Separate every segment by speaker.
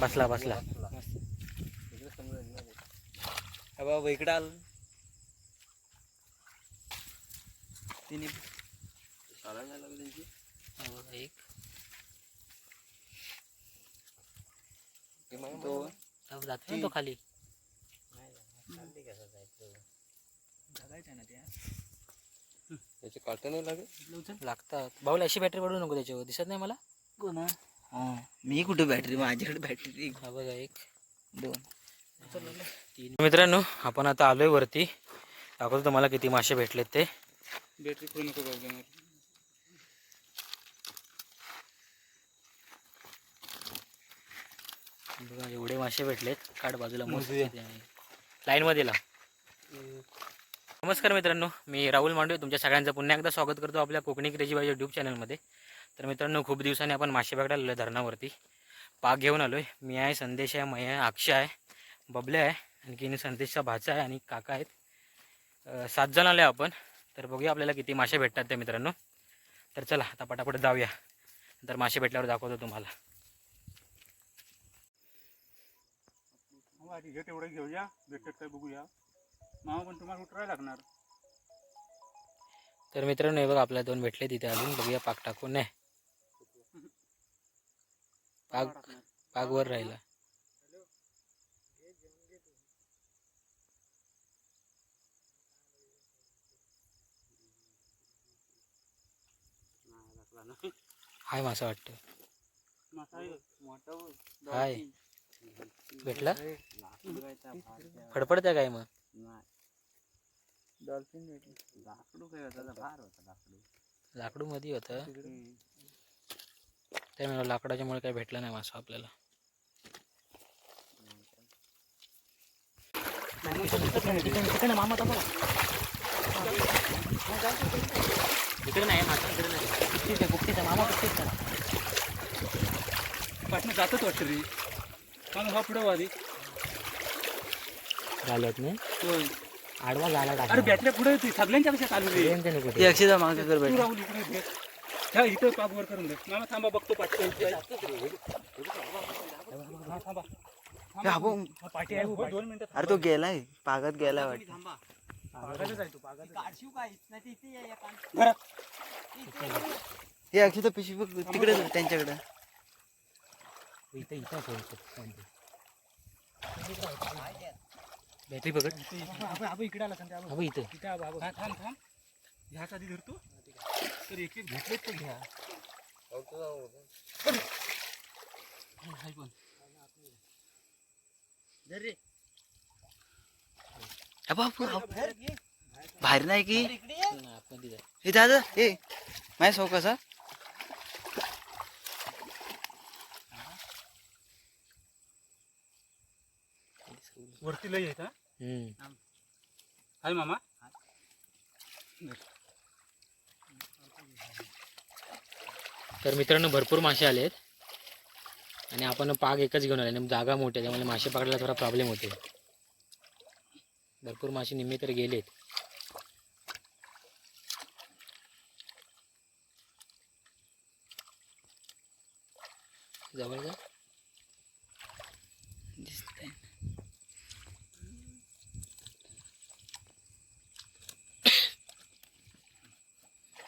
Speaker 1: बसला बसला.
Speaker 2: हा बाबा इकडे आलं. तिने
Speaker 1: एक
Speaker 2: ते मग तो
Speaker 1: जातो ना तो खाली.
Speaker 2: त्याचे काटा नाही लागेल
Speaker 1: लागतात. भाऊला अशी बॅटरी पडू नको त्याच्यावर. दिसत नाही मला?
Speaker 3: कोणा? हा मी कुठे बॅटरी माझ्याकडे बॅटरी
Speaker 1: हा बघा एक
Speaker 3: दोन.
Speaker 1: तीन. मित्रांनो आपण आता आलोय वरती. दाखवतो तुम्हाला किती मासे भेटलेत ते.
Speaker 3: बॅटरी पुढे नको प्रॉब्लेम
Speaker 1: बघा एवढे मासे भेटलेत. काढ बाजूला मस्त लाईन मध्ये नमस्कार मित्रांनो मी राहुल मांडवे. तुमच्या सगळ्यांचं पुन्हा एकदा स्वागत करतो आपल्या कोकणी क्रेजीबाई यूट्यूब चॅनलमध्ये तर मित्रांनो खूप दिवसांनी आपण मासे बघायला आलो धरणावरती. पाक घेऊन आलोय. मी आहे संदेश आहे मय आहे अक्षय आहे बबले आहे आणखीन संदेशचा भाचा आहे आणि काका आहेत. सात जण आले आपण. तर बघूया आपल्याला किती मासे भेटतात ते मित्रांनो. तर चला आता पटापट जाऊया. तर मासे भेटल्यावर दाखवतो तुम्हाला.
Speaker 4: आधी हे तेवढं घेऊया. भेटत काय बघूया. मामा पण तुम्हाला लागणार?
Speaker 1: तर मित्रांनो हे बघा आपल्याला दोन भेटले तिथे अजून. बघूया पाक टाकून. नाही. पाक पाक वर राहिला. हाय मासा वाटतं. हाय. भेटला? फडफडत्या काय मग?
Speaker 3: डॉल्फिन भेटली.
Speaker 2: लाकडू काय होता? फार होता लाकडू.
Speaker 1: लाकडू मध्ये होतं. ते मला लाकडाच्यामुळे काही भेटलं नाही मासा आपल्याला. इकडे नाही मासा इकडे नाही. मामा
Speaker 4: जातच वाटतं रे. कारण हा पुढं वादी
Speaker 1: झाल्यात नाही?
Speaker 4: होय.
Speaker 1: आडवा झाला
Speaker 4: अरे
Speaker 1: टाकला.
Speaker 4: बॅटऱ्या पुढे सगळ्यांच्या कशा चालू रे?
Speaker 3: अक्षदा मागे कर बॅटरी
Speaker 4: ह्या इथं पाक वर करून दे. मामा थांबा बघतो पाठी. दोन मिनिटं
Speaker 3: अरे तो गेलाय पागात गेलाय वाटतं. हे पिशवी बघ तिकडे त्यांच्याकडे.
Speaker 1: इथं इथं बॅटरी पकड.
Speaker 4: आपण आपण इकडे आला
Speaker 1: इथं.
Speaker 4: इथे आबा, आबा. हा, थांब थांब. ह्याच आधी धरतो. तर एक एक घेतलेत तर घ्या. हाय
Speaker 3: हे बाप. बाहेर नाही की. हे दादा हे माझ्या सौ कसा
Speaker 4: वरती लय येत हा.
Speaker 1: हम्म.
Speaker 4: हाय मामा.
Speaker 1: तर मित्रांनो भरपूर मासे आलेत आणि आपण पाग एकच घेऊन आले. जागा मोठी आहे त्यामुळे मासे पकडायला थोडा प्रॉब्लेम होते भरपूर मासे निम्मे तर गेलेत. जवळ जा.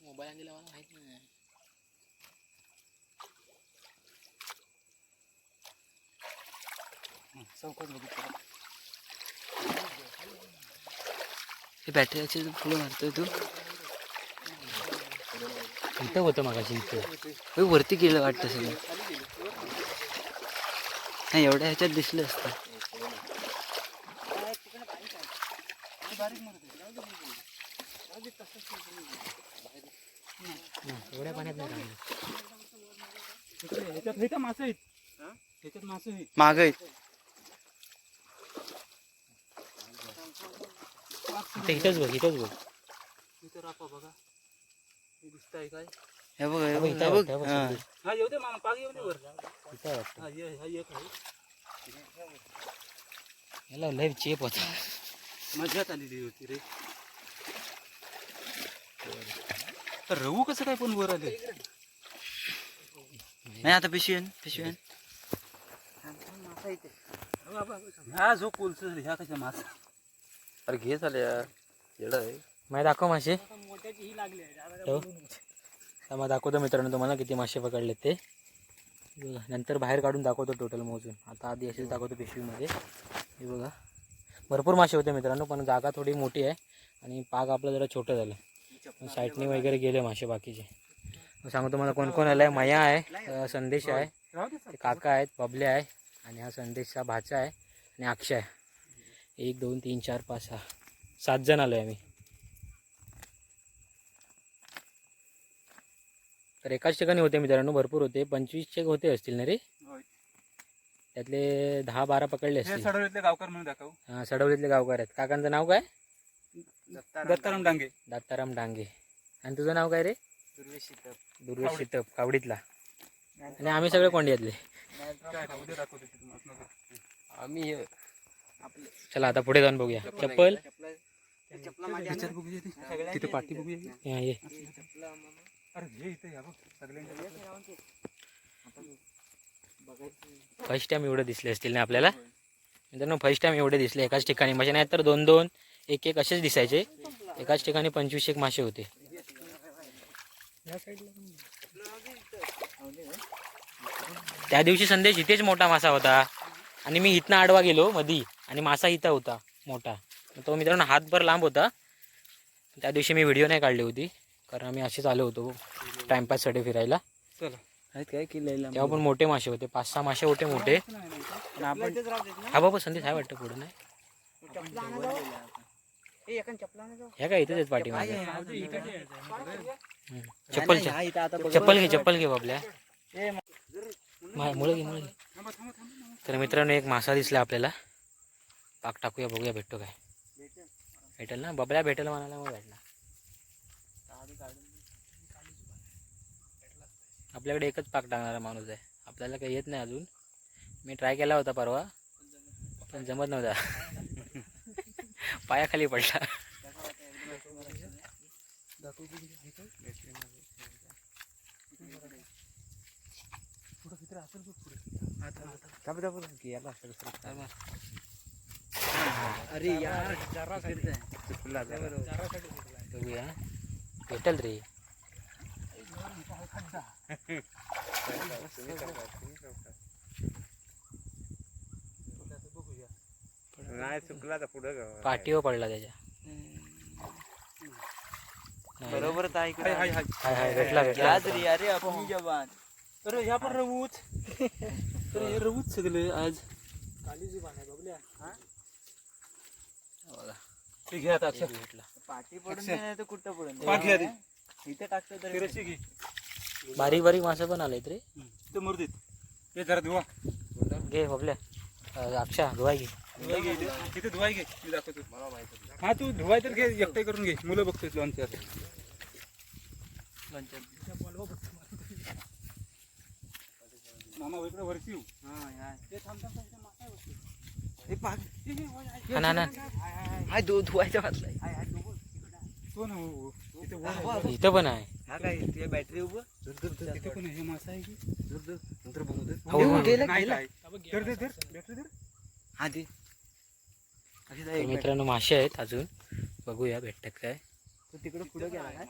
Speaker 1: मोबाईल आणलेला मला माहीत नाही.
Speaker 4: चौकात
Speaker 3: हे बॅटरी अक्षदा पुढे मारतोय तू?
Speaker 1: इथं होतं मगाशी इथं.
Speaker 3: वरती गेलं वाटतं सगळं. नाही एवढ्या ह्याच्यात दिसलं असतं
Speaker 4: बारीकमध्ये
Speaker 1: एवढ्या पाण्यात नाही
Speaker 4: हे का मासे आहेत? ह्याच्यात मासे आहेत.
Speaker 3: माग आहेत.
Speaker 1: इथंच बघ इथंच बघ.
Speaker 4: इथं रापा बघा. हे दिसतंय काय?
Speaker 3: हे बघ हे
Speaker 1: हा,
Speaker 3: बघ
Speaker 1: इथं
Speaker 3: हे
Speaker 1: आहे,
Speaker 3: बघ.
Speaker 1: इथं आहे,
Speaker 3: हा.
Speaker 1: संदेश.
Speaker 4: हा येऊ दे मामा पाग येऊ दे वर
Speaker 1: इथं आहे वाटतं.
Speaker 4: हा ये हा एक आहे
Speaker 1: याला लय चेप होता.
Speaker 4: मजाच आलेली होती रे. तर रवू कसं काय पण वर आले?
Speaker 3: नाही आता पिशवी आण, पिशवी आण.
Speaker 4: ह्या जो कोलस ह्या कशा मासा?
Speaker 2: अरे घे झाल्या येडा आहे.
Speaker 1: माहिती दाखव मासे. मग दाखवतो मित्रांनो तुम्हाला किती मासे पकडले ते. बघा नंतर बाहेर काढून दाखवतो टोटल मोजून. आता आधी असेच दाखवतो पिशवीमध्ये. हे बघा. भरपूर मासे होते मित्रांनो पण जागा थोडी मोठी आहे आणि पाग आपलं जरा छोटं झालं. साईडने वगैरे गेले मासे बाकीचे. सांगतो तुम्हाला कोण कोण आलं आहे मया आहे संदेश आहे काका आहेत बबले आहे आणि हा संदेशचा भाचा आहे आणि अक्षय आहे. एक दोन तीन चार पाच सहा सात जण आलो आहे आम्ही. तर एकाच ठिकाणी होते मित्रांनो भरपूर होते. पंचवीसचे होते असतील ना रे. त्यातले दहा बारा पकडले असतील.
Speaker 4: सडवलीतले गावकर म्हणून दाखव.
Speaker 1: हा, सडवलीतले गावकार आहेत. काकांचं नाव काय?
Speaker 4: दत्ताराम डांगे.
Speaker 1: दत्ताराम डांगे. आणि तुझं नाव काय रे? दुर्वेश शितप. कावडीतला. आणि आम्ही सगळे कोंडियातले.
Speaker 2: आम्ही हे-
Speaker 1: चला आता पुढे जाऊन बघूया. चप्पल
Speaker 4: ह्याच्यात बघूया ते. तिथे पाठी बघूया. की.
Speaker 1: ये.
Speaker 4: अरे इथे या बघ सगळ्यांच्या
Speaker 1: फर्स्ट टाइम एवढे दिसले असतील ना आपल्याला? मित्रांनो फर्स्ट टाइम एवढे दिसले एकाच ठिकाणी. म्हणजे नाही तर दोन दोन एक एक असेच दिसायचे. एकाच ठिकाणी पंचवीस एक मासे होते. त्या दिवशी संदेश इथेच मोठा मासा होता. आणि मी इथनं आडवा गेलो मधी. आणि मासा इथं होता मोठा. तो मित्रांनो हातभर लांब होता. त्या दिवशी मी व्हिडिओ नाही काढली होती. कारण आम्ही असेच आलो होतो टाइमपाससाठी फिरायला.
Speaker 3: काय
Speaker 1: तेव्हा पण मोठे मासे होते. पाच सहा मासे होते मोठे. हा बाबा संदेश आहे वाटतं पुढे नाही? ह्या काय इथेच हम्म. चप्पल. चप्पल घे चप्पल घे बाबल्या. मुळं घे मुळं घे.
Speaker 4: थांबा थांबा थांबा
Speaker 1: तर मित्रांनो एक मासा दिसला आपल्याला. पाक टाकूया बघूया भेटतो काय. भेटेल ना? बबल्या भेटेल म्हणाला मग भेटला आपल्याकडे एकच पाक टाकणारा माणूस आहे. आपल्याला काही येत नाही अजून. मी ट्राय केला होता परवा पण जमत नव्हता.
Speaker 3: असं कसं. अरे यार.
Speaker 1: बघूया भेटेल रे
Speaker 2: नाही चुकला तर पुढं
Speaker 1: पाठीवर पडला त्याच्या?
Speaker 3: बरोबरच आहे
Speaker 4: हाय हाय हाय
Speaker 1: भेटला
Speaker 3: रे अरे
Speaker 4: अरे ह्या पण रवूच तर हे रवूच सगळे आज. आता अक्षर
Speaker 1: भेटला
Speaker 3: पाठी पडून
Speaker 4: अक्षय.
Speaker 3: नाही तर कुठं पडून. इथे टाकतो तर.
Speaker 4: घे.
Speaker 1: बारीक बारीक मासे पण आलेत रे.
Speaker 4: ते मुर्दीत हे जरा धुवा.
Speaker 1: घे बबल्या. अं, अक्षा धुवाय घे.
Speaker 4: इथे. इथे धुवाई घे. मी दाखवतो. हा तू धुवाय तर घे. एकटे करून घे. मुलं बघतोय दोन चार मामा इकडे येऊ. ते.
Speaker 3: हे
Speaker 4: हे, हे.
Speaker 1: हा
Speaker 3: धुवायचा
Speaker 4: तो ना हो, हो. इथे
Speaker 1: पण आहे.
Speaker 3: हा काय ते बॅटरी उभं?
Speaker 4: इथे पण आहे, हे मासा आहे की?
Speaker 2: नंतर बघू दे
Speaker 1: हो,
Speaker 4: बॅटरी
Speaker 1: मित्रांनो मासे आहेत अजून. बघूया भेटतात काय?
Speaker 3: तो तिकडे पुढे गेला काय?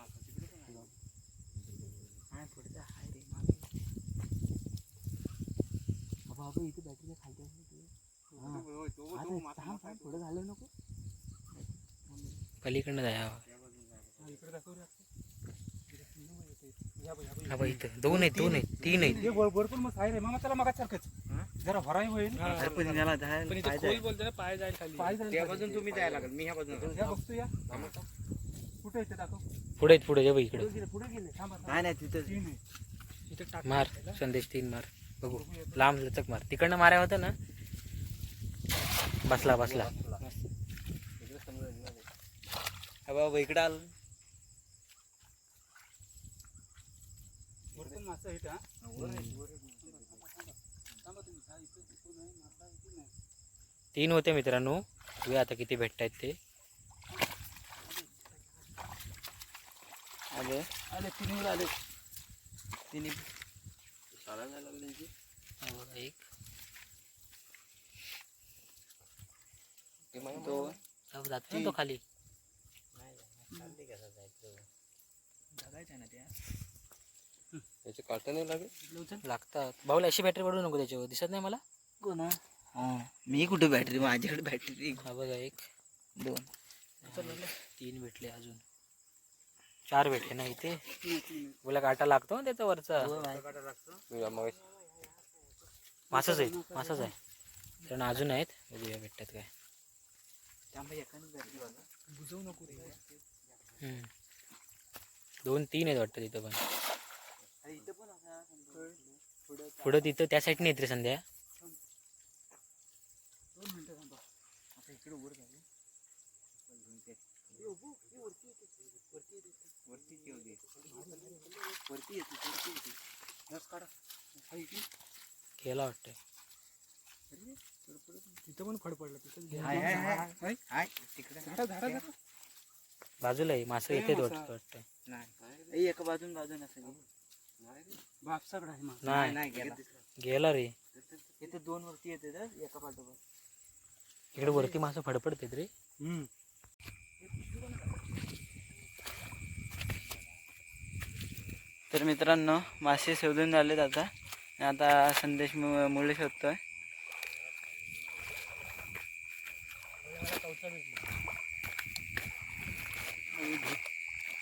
Speaker 3: हा बाबा इथे बॅटरी खाली पुढे घालू नको.
Speaker 1: पलीकडनं जाया इथं. दोन आहेत दोन आहेत तीन आहेत.
Speaker 4: मग आहे रे. मामा त्याला सारखंच. जरा भराई होईल.
Speaker 3: अरे पण त्याला जायला पाहिजे.
Speaker 4: पाय जाईल
Speaker 2: त्या बाजून तुम्ही जायला लागेल. मी ह्या बाजून
Speaker 4: या बघतो या. कुठे येते दाखव.
Speaker 1: पुढे आहेत, पुढे ये बघ इकडे.
Speaker 3: नाही नाही तिथं
Speaker 4: इथे टाक.
Speaker 1: मार संदेश तीन मार. बघू. लांब लचक मार. तिकडनं माराय होतं ना? बसला बसला.
Speaker 3: हा बाबा इकडं आलं.
Speaker 4: वरतून हा. आहे, आहे.
Speaker 1: तीन होते मित्रांनो. बघूया आता किती भेटतायत ते.
Speaker 3: आले. आले तिन्ही आले. तिन्ही
Speaker 1: हा बघा, एक
Speaker 3: दोन
Speaker 1: हा, जातो ना तो खाली.
Speaker 2: याचे काटा नाही लागेल
Speaker 1: लागतात. भाऊला अशी बॅटरी पडू नको त्याच्यावर. दिसत नाही मला?
Speaker 3: कोण हा. मी कुठे बॅटरी माझ्याकडे बॅटरी
Speaker 1: हा बघा एक.
Speaker 3: दोन.
Speaker 1: तीन भेटले अजून. चार भेटले ना इथे? बोला काटा लागतो ना त्याचा वरचा?
Speaker 2: मग.
Speaker 1: मासाच आहे मासाच आहे. कारण अजून आहेत. बघूया भेटतात काय.
Speaker 3: बुजवू नको रे
Speaker 1: हम्म. दोन तीन आहेत वाटतं तिथं पण.
Speaker 3: पुढं
Speaker 1: तिथं त्या साईडने येत रे संध्या.
Speaker 3: केला मिनिटं
Speaker 1: वाटतं
Speaker 4: तिथं पण फड पडलं तिथं
Speaker 1: बाजूला आहे मासं
Speaker 4: हे
Speaker 1: वाटतं
Speaker 3: एका बाजून बाजून
Speaker 4: आहे.
Speaker 1: नाही.
Speaker 3: नाही गेला.
Speaker 1: गेला रे.
Speaker 3: इथे दोन वरती येते तर एका पाठोपाठ
Speaker 1: इकडे वरती मासं फडफडतात रे.
Speaker 4: हम्म.
Speaker 3: तर मित्रांनो मासे शोधून झालेत आता. आणि आता संदेश मु- मुळे शोधतोय.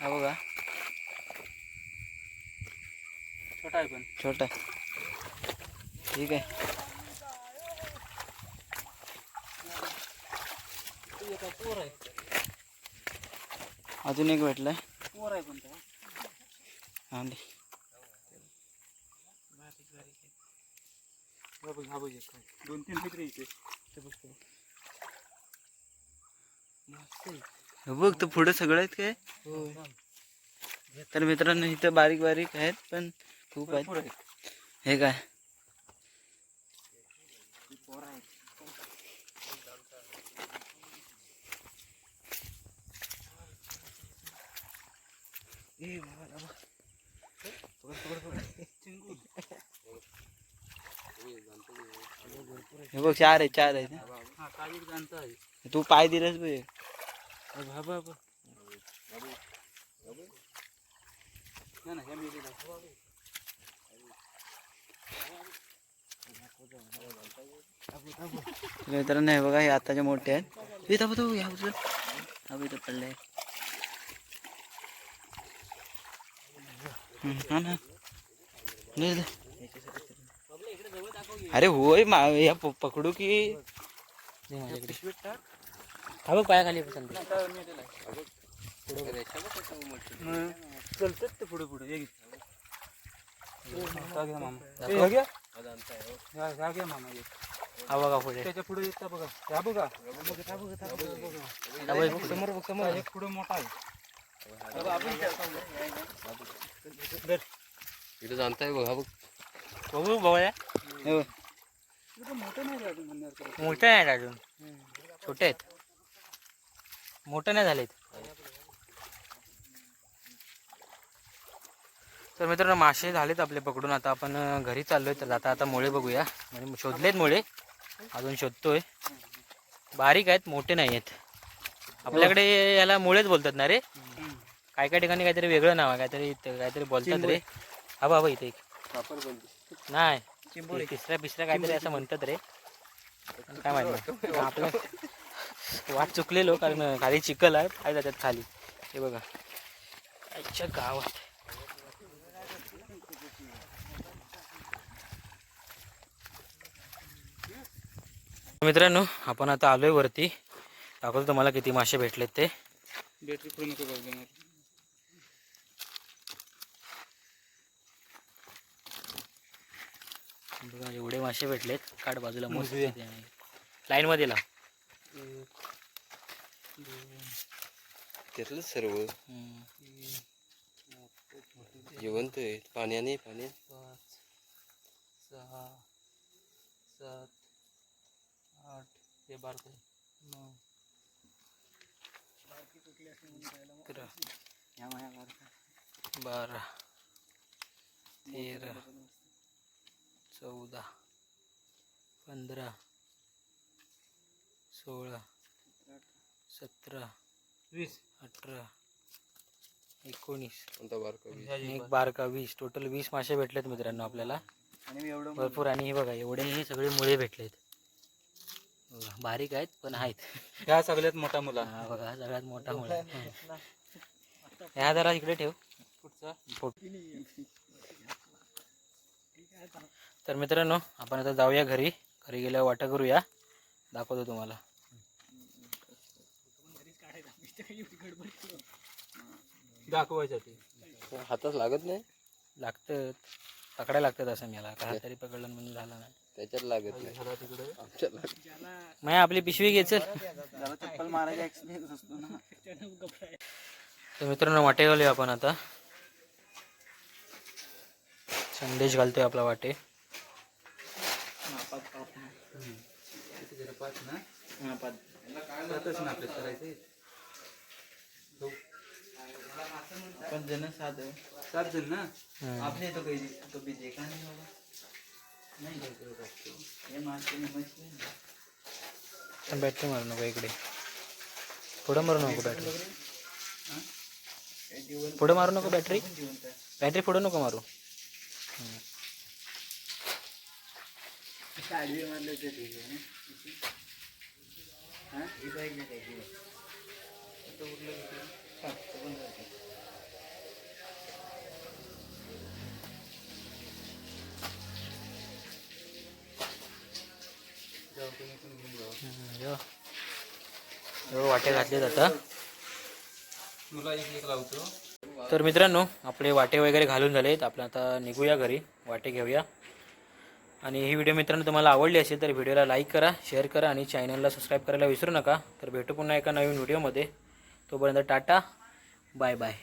Speaker 3: हा बघा.
Speaker 4: छोटा आहे पण.
Speaker 3: छोटा. ठीक आहे. अजून एक भेटलाय.
Speaker 4: पोर आहे पण.
Speaker 3: हा.
Speaker 4: हा हा आहे. दोन तीन मित्र बघ.
Speaker 3: हे तर पुढे सगळं आहेत काय? तर मित्रांनो इथं बारीक बारीक आहेत पण खूप आहेत हे काय? हे बघ चार आहे चार
Speaker 4: हा आहे.
Speaker 3: तू पाय दिलास बघ.
Speaker 4: अबे, हा बघ, हा बघ. नाही, नाही, ह्या मेलेल्या आहेत.
Speaker 3: तर मित्रांनो हे बघा हे आताचे मोठे आहेत हे थांबा तो ह्या उचल हा बघ इथं पडलाय हम्म, हा ना दे, दे. अरे होय मा या प- पकडू की
Speaker 1: दे माझ्याकडे हा बघ पायाखाली संदेश
Speaker 4: हं. चलतात ते पुढे पुढे ये घे. हा घ्या मामा घ्या. घ्या मामा
Speaker 1: हा बघा पुढे
Speaker 4: त्याच्या पुढे येता बघा बघा बघा, बघा, बघा, बघा.
Speaker 1: हा बघ, समोर बघ समोर
Speaker 4: हा, एक पुढे मोठा आहे धर.
Speaker 2: इथं जाणताय बघ बघ
Speaker 1: बघू
Speaker 3: बघा
Speaker 4: इथं मोठं नाही अजून
Speaker 1: मोठे अजून छोटे आहेत मोठे नाही झालेत तर मित्रांनो मासे झालेत आपले पकडून. आता आपण घरी चाललोय तर आता आता मुळे बघूया. म्हणजे शोधलेत मुळे. अजून शोधतोय. बारीक आहेत मोठे नाही आहेत. आपल्याकडे याला मुळेच बोलतात ना रे? काय काय ठिकाणी काहीतरी वेगळं नाव आहे. काहीतरी काहीतरी बोलतात रे. हा बाबा इथे एक. नाही. तिसऱ्या पिसऱ्या काहीतरी असं म्हणतात रे. काय माहिती आपलं वाट चुकलेलो कारण खाली चिखल आहे काय जातात खाली. हे बघा. अच्छा गावात. मित्रांनो आपण आता आलोय वरती. दाखवतो तुम्हाला किती मासे भेटलेत ते.
Speaker 4: बॅटरी पूर्ण बघा
Speaker 1: एवढे मासे भेटलेत. काठ बाजूला मोजले लाईन मध्ये लाव.
Speaker 2: सर्व. जिवंत आहे. पाण्याने
Speaker 3: पाण्या हे बारक. नऊ
Speaker 1: अकरा
Speaker 3: ह्या माझ्या बारका
Speaker 1: बारा. तेरा. चौदा. पंधरा. सोळा. सतरा
Speaker 4: वीस.
Speaker 1: अठरा. एकोणीस. एक बारका वीस. टोटल वीस मासे भेटलेत मित्रांनो आपल्याला.
Speaker 3: आणि मी एवढं
Speaker 1: भरपूर. आणि हे बघा एवढे हे सगळे मुळे भेटलेत. बघा, बारीक आहेत पण आहेत.
Speaker 4: ह्या सगळ्यात मोठा मुला.
Speaker 1: हा बघा सगळ्यात मोठा मुळे ह्या जरा इकडे ठेव.
Speaker 3: पुढचा.
Speaker 1: तर मित्रांनो आपण आता जाऊया घरी. घरी गेल्यावर वाटा करूया. दाखवतो तुम्हाला.
Speaker 4: दाखवायच्या ते.
Speaker 2: हातात लागत नाही?
Speaker 1: लागतं. पकडायला लागतं असं मला. काय तरी पकडलं म्हणून झालं नाही.
Speaker 2: त्याच्यात लागत नाही. आमच्यात लागत
Speaker 1: मग आपली पिशवी घ्यायचं
Speaker 3: जरा चप्पल मारायचा एक्सपिरियन्स असतो ना.
Speaker 1: तर मित्रांनो वाटे घालूया आपण आता. संदेश घालतोय आपला वाटे.
Speaker 3: पाच ना. हा पाच ना आपल्याला करायचे पण जण सात सात जण ना. आपले तो काही तो बीजे का नाही बाबा?
Speaker 1: बॅटरी मारू नको इकडे. पुढं मारू नको बॅटरी पुढं मारू नको बॅटरी बॅटरी पुढं नको मारू.
Speaker 3: मारलं
Speaker 1: वाटे
Speaker 4: एक लावतो.
Speaker 1: तर मित्रांनो आपले वाटे वगैरे घालून झालेत. आपण आता निघूया घरी. वाटे घेऊया. आणि ही व्हिडिओ मित्रांनो तुम्हाला आवडली असेल तर व्हिडिओला लाईक करा शेअर करा आणि चॅनलला सबस्क्राईब करायला विसरू नका. तर भेटू पुन्हा एका नवीन व्हिडिओमध्ये तोपर्यंत टाटा. Bye bye